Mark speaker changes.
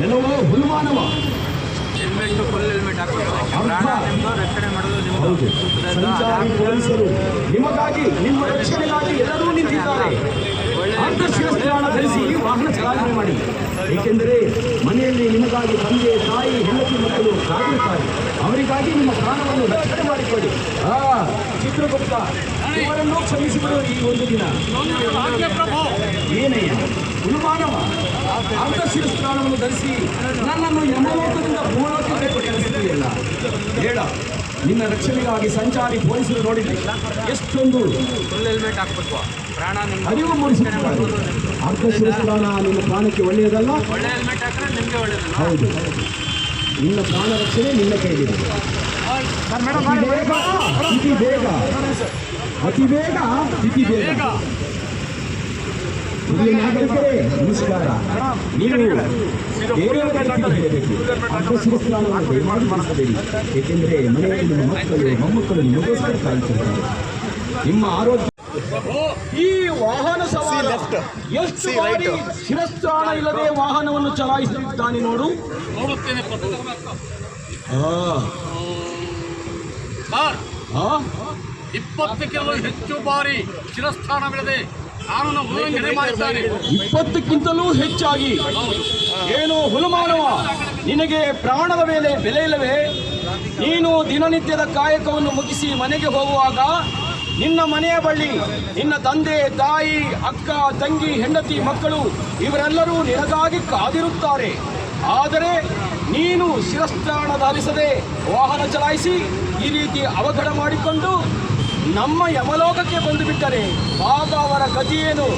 Speaker 1: ನೆಲವೋ ಹುಲ್ಮಾನವ.
Speaker 2: Helmet full helmet ಮಾಡೋದು ನಿಮ್ಮದು
Speaker 1: ಸಂಚಾರಿ ಪೊಲೀಸರು ನಿಮಗಾಗಿ, ನಿಮ್ಮ ರಕ್ಷಣೆಗಾಗಿ ಎಲ್ಲರೂ ನಿಂತಿದ್ದಾರೆ. ಧರಿಸಿ ವಾಹನ ಚಲಾವಣೆ ಮಾಡಿ. ಏಕೆಂದರೆ ಮನೆಯಲ್ಲಿ ನಿಮಗಾಗಿ ತಂದೆ, ತಾಯಿ, ಹೆಂಡತಿ ಮಕ್ಕಳು ಕಾದಿರುತ್ತಾರೆ ಅವರಿಗಾಗಿ ನಿಮ್ಮ ಪ್ರಾಣವನ್ನು ರಕ್ಷಣೆ ಮಾಡಿಕೊಳ್ಳಿ. ಆ, ಚಿತ್ರಗುಪ್ತ ಇವರನ್ನು ಕ್ಷಮಿಸಿಬಿಡುವ ಈ ಒಂದು ದಿನ. ಏನಯ್ಯ ಹುಲುಮಾನವ ಅಂತರ್ಶಿರಸ್ತ್ರಾಣವನ್ನು ಧರಿಸಿ ನನ್ನನ್ನು ಯಮಲೋಕದಿಂದ ಭೂಲೋಕಕ್ಕೆ ಕಳಿಸುತ್ತೀಯಲ್ಲ ಬೇಡ ನಿನ್ನ ರಕ್ಷಣೆಗಾಗಿ ಸಂಚಾರಿ ಪೊಲೀಸರು ನೋಡಿದೆ ಎಷ್ಟೊಂದು
Speaker 2: ಅರಿವು
Speaker 1: ಅರಿವು ಮೂಡಿಸುತ್ತಾರೆ ಅರ್ಧಶಿರಸ್ತ್ರಾಣ ನಿನ್ನ ಪ್ರಾಣಕ್ಕೆ ಒಳ್ಳೆಯದಲ್ಲ?
Speaker 2: ಒಳ್ಳೆ ಹೆಲ್ಮೆಟ್ ಹಾಕಿದ್ರೆ ನಿಮಗೆ ಒಳ್ಳೆಯದಲ್ಲ.
Speaker 1: ಹೌದು. ನಿನ್ನ ಪ್ರಾಣ ರಕ್ಷಣೆ ನಿನ್ನ ಅತಿ ಬೇಗ ಅತಿ ಬೇಗ ಅತಿ ಬೇಗ ಅತಿ ಬೇಗ. ಹಿರಿಯ ನಾಗರಿಕರೇ ನಮಸ್ಕಾರ. ನೀವು ಬೇರೆಯವರ ಹೇಳಬೇಕು ಅರ್ಧಶಿರಸ್ತ್ರಾಣವನ್ನು ದಯಮಾಡಿ ಮಾಡಿಸಬೇಡಿ ಏಕೆಂದರೆ ಮನೆಯಲ್ಲಿ ನಿಮ್ಮ ಮಕ್ಕಳು ಮೊಮ್ಮಕ್ಕಳು ನಿಮಗೋಸ್ಕರ ಕಾಯುತ್ತಿರ್ತಾರೆ ನಿಮ್ಮ ಆರೋಗ್ಯ ಈ ವಾಹನ ಸವಾರ ಎಷ್ಟು ಬಾರಿ ಶಿರಸ್ತ್ರಾಣ ಇಲ್ಲದೆ ವಾಹನವನ್ನು ಚಲಾಯಿಸುತ್ತಾನೆ ನೋಡು.
Speaker 3: ನೋಡುತ್ತೇನೆ ಹಾ.
Speaker 1: ಆ, ಆ,
Speaker 3: ಹೆಚ್ಚು ಬಾರಿ ಶಿರಸ್ಥಾನವಿಲ್ಲದೆ ಕಾನೂನು ಉಲ್ಲಂಘನೆ ಮಾಡಿದ್ದಾರೆ.
Speaker 1: ಇಪ್ಪತ್ತಕ್ಕಿಂತಲೂ ಹೆಚ್ಚಾಗಿ ಏನು ಹುಲುಮಾನವ ನಿನಗೆ ಪ್ರಾಣದ ಮೇಲೆ ಬೆಲೆ ಇಲ್ಲವೇ? ನೀನು ದಿನನಿತ್ಯದ ಕಾಯಕವನ್ನು ಮುಗಿಸಿ ಮನೆಗೆ ಹೋಗುವಾಗ ನಿನ್ನ ಮನೆಯ ಬಳಿ ನಿನ್ನ ತಂದೆ ತಾಯಿ ಅಕ್ಕ ತಂಗಿ ಹೆಂಡತಿ ಮಕ್ಕಳು ಇವರೆಲ್ಲರೂ ನಿನಗಾಗಿ ಕಾದಿರುತ್ತಾರೆ. ಆದರೆ ನೀನು ಶಿರಸ್ತ್ರಾಣ ಧರಿಸದೆ ವಾಹನ ಚಲಾಯಿಸಿ ಈ ರೀತಿ ಅವಘಡ ಮಾಡಿಕೊಂಡು ನಮ್ಮ ಯಮಲೋಕಕ್ಕೆ ಬಂದು ಬಿಟ್ಟರೆ ಆಗ ಅವರ ಗತಿಯೇನು?